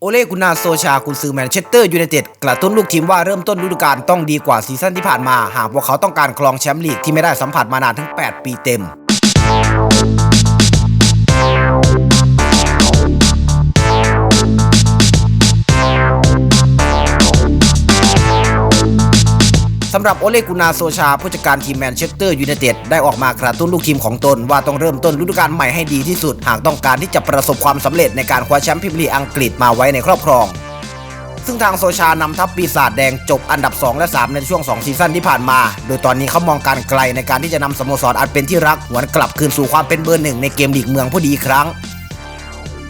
โอเล่กุนาโซชากุนซือแมนเชสเตอร์ยูไนเต็ดกระตุ้นลูกทีมว่าเริ่มต้นฤดูกาลต้องดีกว่าซีซั่นที่ผ่านมา หากพวกเขาต้องการครองแชมป์ลีกที่ไม่ได้สัมผัสมานานถึง 8 ปีเต็ม สำหรับโอเลกุนาโซชาผู้จัดการทีมแมนเชสเตอร์ยูไนเต็ดได้ออกมากระตุ้นลูกทีมของตน ว่าต้องเริ่มต้นฤดูกาลใหม่ให้ดีที่สุด หากต้องการที่จะประสบความสำเร็จในการคว้าแชมป์พรีเมียร์ลีกอังกฤษมาไว้ในครอบครอง ซึ่งทางโซชานำทัพปีศาจแดงจบอันดับ 2 และ 3 ในช่วง 2 ซีซั่นที่ผ่านมา โดยตอนนี้เขามองการไกลในการที่จะนำสโมสรอันเป็นที่รักหวนกลับคืนสู่ความเป็นเบอร์หนึ่งในเกมลีกเมืองผู้ดีอีกครั้ง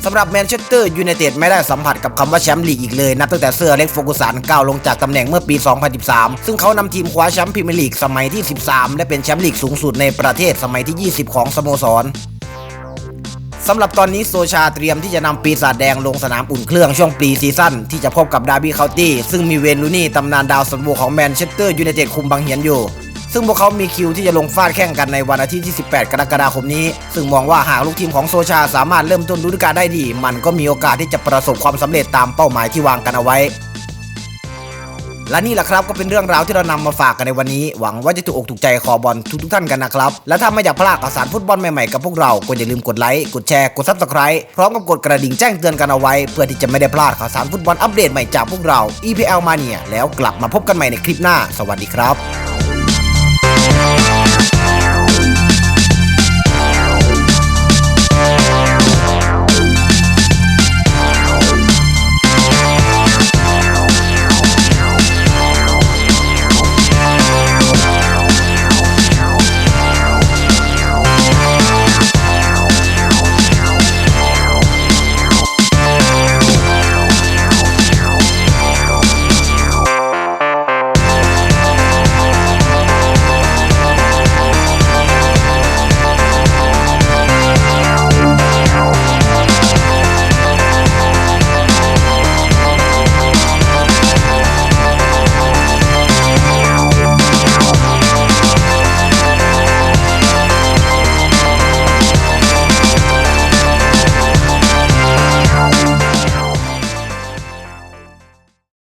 สำหรับแมนเชสเตอร์ยูไนเต็ดไม่ได้สัมผัสกับคำว่าแชมป์ลีกอีกเลยนับตั้งแต่เซอร์อเล็กโฟกุสันก้าวลงจากตำแหน่งเมื่อปี 2013 ซึ่งเขานำทีมคว้าแชมป์พรีเมียร์ลีกสมัยที่ 13 และเป็นแชมป์ลีกสูงสุดในประเทศสมัยที่ 20 ของสโมสรสำหรับตอนนี้โซชาเตรียมที่จะนำปีศาจแดงลงสนามอุ่นเครื่องช่วงปีซีซั่นที่จะพบกับดาร์บี้เคาน์ตี้ซึ่งมีเวนลูนี่ตำนานดาวสันโวของแมนเชสเตอร์ยูไนเต็ดคุมบังเหียนอยู่ ซึ่งพวกเขามีคิวที่จะลงฟาดแข่งกันในวันอาทิตย์ที่ 18 กรกฎาคมนี้ ซึ่งมองว่าหากลูกทีมของโซชาสามารถเริ่มต้นฤดูกาลได้ดี มันก็มีโอกาสที่จะประสบความสำเร็จตามเป้าหมายที่วางกันเอาไว้ และนี่แหละครับก็เป็นเรื่องราวที่เรานำมาฝากกันในวันนี้ หวังว่าจะถูกอกถูกใจคอบอลทุกทุกท่านกันนะครับ และถ้าไม่อยากพลาดข่าวสารฟุตบอลใหม่ๆกับพวกเราก็อย่าลืมกดไลค์กดแชร์กดซับสไคร b ์พร้อมกับกดกระดิ่งแจ้งเตือนกันเอาไว้ เพื่อที่จะไม่ได้พลาดข่าวสารฟุตบอลอัปเดตใหม่จากพวกเรา EPL Mania แล้วกลับมาพบกันใหม่ในคลิปหน้า สวัสดีครับ Thank you.